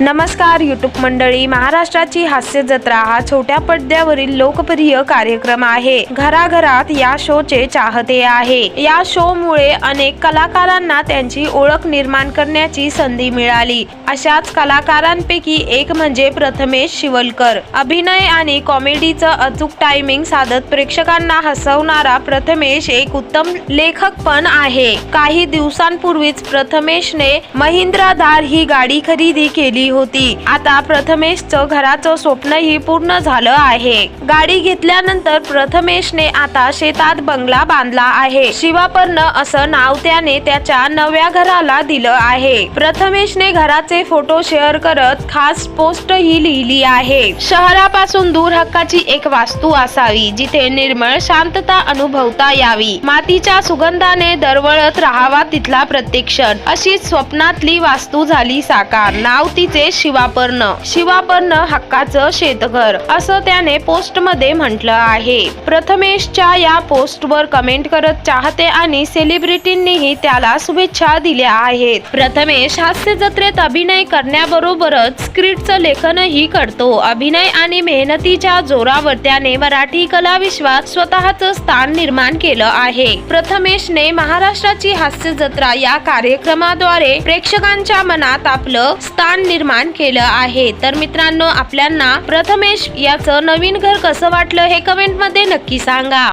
नमस्कार यूट्यूब मंडळी. महाराष्ट्राची हास्य जत्रा हा छोट्या पडद्यावरील लोकप्रिय कार्यक्रम आहे. घराघरात या शोचे चाहते आहे. या शो मुळे अनेक कलाकारांना त्यांची ओळख निर्माण करण्याची संधी मिळाली. अशाच कलाकारांपैकी एक म्हणजे प्रथमेश शिवलकर. अभिनय आणि कॉमेडीचं अचूक टायमिंग साधत प्रेक्षकांना हसवणारा प्रथमेश एक उत्तम लेखक पण आहे. काही दिवसांपूर्वीच प्रथमेशने महिंद्रा धार ही गाडी खरेदी केली होती. आता प्रथमेशचं घराचं स्वप्नही पूर्ण झालं आहे. गाडी घेतल्यानंतर प्रथमेशने आता शेतात बंगला बांधला आहे. शिवापर्ण असं नाव त्याने त्याच्या नव्या घराला दिलं आहे. प्रथमेशने घराचे फोटो शेअर करत खास पोस्ट ही लिहिली आहे. शहरापासून दूर हक्काची एक वास्तू असावी जिथे निर्मळ शांतता अनुभवता यावी. मातीच्या सुगंधाने दरवळत राहावा तिथला प्रत्येक क्षण. अशी स्वप्नातली वास्तू झाली साकार. नाव तिचे शिवापर्ण शिवापर्ण हक्काचं शेतघर असं त्याने पोस्टमध्ये म्हटलं आहे. प्रथमेशच्या या पोस्टवर कमेंट करत चाहते आणि सेलिब्रिटींनीही त्याला शुभेच्छा दिल्या आहेत. प्रथमेश हास्य जत्रेत अभिनय करण्याबरोबरच स्क्रिप्टचं लेखनही करतो. अभिनय आणि मेहनतीच्या जोरावर त्याने मराठी कला विश्वात स्वतःचं स्थान निर्माण केलं आहे. प्रथमेशने महाराष्ट्राची हास्य जत्रा या कार्यक्रमाद्वारे प्रेक्षकांच्या मनात आपलं स्थान निर्माण केलं आहे. तर मित्रांनो आपल्यांना प्रथमेश याचं नवीन घर कसं वाटलं हे कमेंटमध्ये नक्की सांगा.